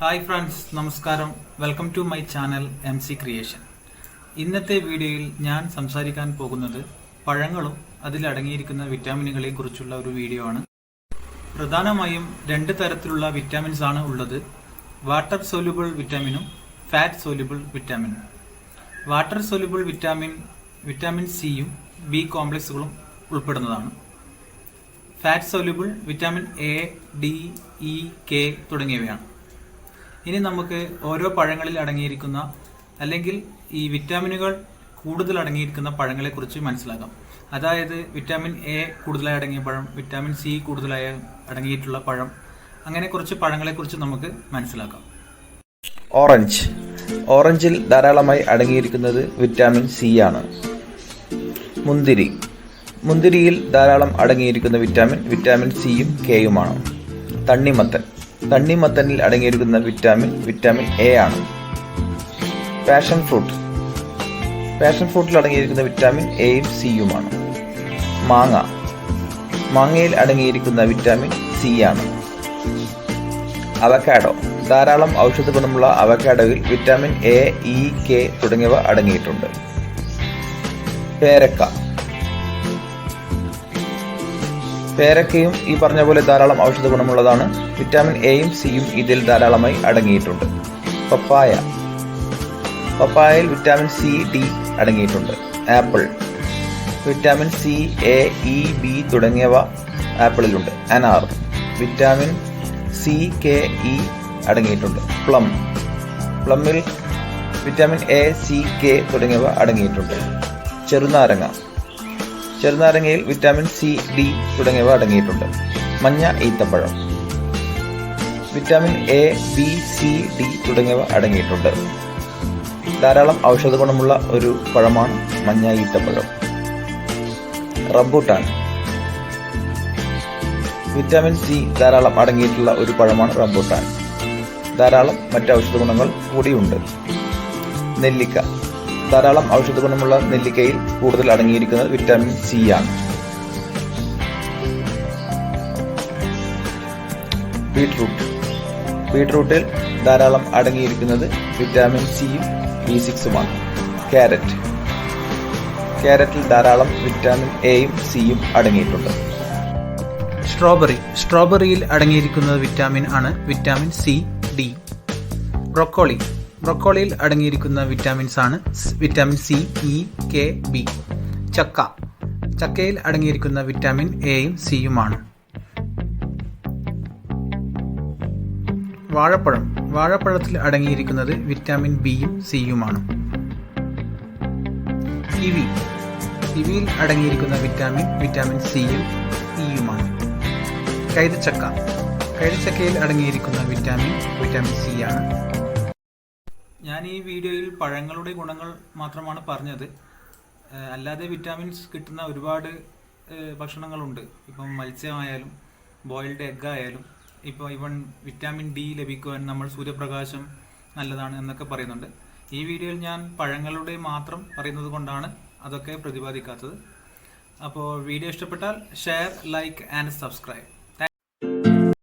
Hi friends നമസ്കാരം. Welcome to my channel M C creation ഇന്നത്തെ വീഡിയോയിൽ ഞാൻ സംസാരിക്കാൻ പോകുന്നത് പഴങ്ങളും അതിലടങ്ങിയിരിക്കുന്ന വിറ്റാമിനുകളെ കുറിച്ചുള്ള ഒരു വീഡിയോ ആണ്. പ്രധാനമായും രണ്ട് തരത്തിലുള്ള വിറ്റാമിൻസ് ആണ് ഉള്ളത്. വാട്ടർ സോല്യൂബിൾ വിറ്റാമിനും ഫാറ്റ് സോല്യൂബിൾ വിറ്റാമിനും വാട്ടർ സോല്യൂബിൾ വിറ്റാമിൻ വിറ്റാമിൻ സിയും ബി കോംപ്ലക്സുകളും ഉൾപ്പെടുന്നതാണ്. Fat soluble vitamin A D E K തുടങ്ങിയവയാണ്. ഇനി നമുക്ക് ഓരോ പഴങ്ങളിൽ അടങ്ങിയിരിക്കുന്ന അല്ലെങ്കിൽ ഈ വിറ്റാമിനുകൾ കൂടുതൽ അടങ്ങിയിരിക്കുന്ന പഴങ്ങളെ കുറിച്ച് മനസ്സിലാക്കാം. അതായത് വിറ്റാമിൻ എ കൂടുതലായി അടങ്ങിയ പഴം വിറ്റാമിൻ സി കൂടുതലായി അടങ്ങിയിട്ടുള്ള പഴം അങ്ങനെ കുറച്ച് പഴങ്ങളെ കുറിച്ച് നമുക്ക് മനസ്സിലാക്കാം. ഓറഞ്ച്. ഓറഞ്ചിൽ ധാരാളമായി അടങ്ങിയിരിക്കുന്നത് വിറ്റാമിൻ സി ആണ്. മുന്തിരി. മുന്തിരിയിൽ ധാരാളം അടങ്ങിയിരിക്കുന്ന വിറ്റാമിൻ വിറ്റാമിൻ സിയും കെയുമാണ് തണ്ണിമത്തൻ. തണ്ണിമത്തനിൽ അടങ്ങിയിരിക്കുന്ന വിറ്റാമിൻ വിറ്റാമിൻ എ ആണ്. Passion fruit. പാഷൻ ഫ്രൂട്ടിൽ അടങ്ങിയിരിക്കുന്ന വിറ്റാമിൻ എയും സിയുമാണ് മാങ്ങ. മാങ്ങയിൽ അടങ്ങിയിരിക്കുന്ന വിറ്റാമിൻ സി ആണ്. അവക്കാഡോ ധാരാളം ഔഷധ ഗുണമുള്ള അവക്കാഡോയിൽ വിറ്റാമിൻ എ ഇ കെ തുടങ്ങിയവ അടങ്ങിയിട്ടുണ്ട്. പേരക്ക. പേരക്കയും ഈ പറഞ്ഞ പോലെ ധാരാളം ഔഷധ ഗുണമുള്ളതാണ്. വിറ്റാമിൻ എയും സിയും ഇതിൽ ധാരാളമായി അടങ്ങിയിട്ടുണ്ട്. പപ്പായ. പപ്പായയിൽ വിറ്റാമിൻ സി ഡി അടങ്ങിയിട്ടുണ്ട്. Apple. Vitamin C A E B തുടങ്ങിയവ ആപ്പിളിലുണ്ട്. അനാർ. വിറ്റാമിൻ സി കെ ഇ അടങ്ങിയിട്ടുണ്ട്. പ്ലം. പ്ലമ്മിൽ വിറ്റാമിൻ എ സി കെ തുടങ്ങിയവ അടങ്ങിയിട്ടുണ്ട്. ചെറുനാരങ്ങ. ചെറുനാരങ്ങയിൽ വിറ്റാമിൻ സി ഡി തുടങ്ങിയവ അടങ്ങിയിട്ടുണ്ട്. മഞ്ഞ ഈത്തപ്പഴം. Vitamin A B C D തുടങ്ങിയവ അടങ്ങിയിട്ടുണ്ട്. ധാരാളം ഔഷധ ഗുണമുള്ള ഒരു പഴമാണ് മഞ്ഞ ഈത്തപ്പഴം. റംബൂട്ടാൻ. വിറ്റാമിൻ സി ധാരാളം അടങ്ങിയിട്ടുള്ള ഒരു പഴമാണ് റംബൂട്ടാൻ. ധാരാളം മറ്റ് ഔഷധ ഗുണങ്ങൾ കൂടിയുണ്ട്. നെല്ലിക്ക. ധാരാളം ഔഷധ ഗുണമുള്ള നെല്ലിക്കയിൽ കൂടുതൽ അടങ്ങിയിരിക്കുന്നത് വിറ്റാമിൻ സി ആണ്. ബീട്രൂട്ട്. ബീട്രൂട്ടിൽ ധാരാളം അടങ്ങിയിരിക്കുന്നത് വിറ്റാമിൻ സിയും ബി സിക്സുമാണ് ക്യാരറ്റ് ക്യാരറ്റിൽ ധാരാളം വിറ്റാമിൻ എയും സിയും അടങ്ങിയിട്ടുണ്ട്. സ്ട്രോബെറി. സ്ട്രോബെറിയിൽ അടങ്ങിയിരിക്കുന്നത് വിറ്റാമിൻ ആണ് വിറ്റാമിൻ സി ഡി. ബ്രൊക്കോളി. ബ്രൊക്കോളിയിൽ അടങ്ങിയിരിക്കുന്ന വിറ്റാമിൻസ് ആണ് vitamin C E K B ചക്ക. ചക്കയിൽ അടങ്ങിയിരിക്കുന്ന വിറ്റാമിൻ എയും സിയുമാണ് വാഴപ്പഴം. വാഴപ്പഴത്തിൽ അടങ്ങിയിരിക്കുന്നത് വിറ്റാമിൻ ബിയും സിയുമാണ് കിവി കിവിയിൽ അടങ്ങിയിരിക്കുന്ന വിറ്റാമിൻ വിറ്റാമിൻ സിയും ഇയുമാണ് കൈതച്ചക്ക. കൈതച്ചക്കയിൽ അടങ്ങിയിരിക്കുന്ന വിറ്റാമിൻ വിറ്റാമിൻ സി ആണ് ഞാൻ ഈ വീഡിയോയിൽ പഴങ്ങളുടെ ഗുണങ്ങൾ മാത്രമാണ് പറഞ്ഞത്. അല്ലാതെ വിറ്റാമിൻസ് കിട്ടുന്ന ഒരുപാട് ഭക്ഷണങ്ങളുണ്ട്. ഇപ്പം മത്സ്യമായാലും ബോയിൽഡ് എഗ് ആയാലും ഇപ്പോൾ ഇവൺ വിറ്റാമിൻ ഡി ലഭിക്കുവാൻ നമ്മൾ സൂര്യപ്രകാശം നല്ലതാണ് എന്നൊക്കെ പറയുന്നുണ്ട്. ഈ വീഡിയോയിൽ ഞാൻ പഴങ്ങളുടെ മാത്രം പറയുന്നത് കൊണ്ടാണ് അതൊക്കെ പ്രതിപാദിക്കാത്തത്. അപ്പോൾ വീഡിയോ ഇഷ്ടപ്പെട്ടാൽ ഷെയർ ലൈക്ക് ആൻഡ് സബ്സ്ക്രൈബ്.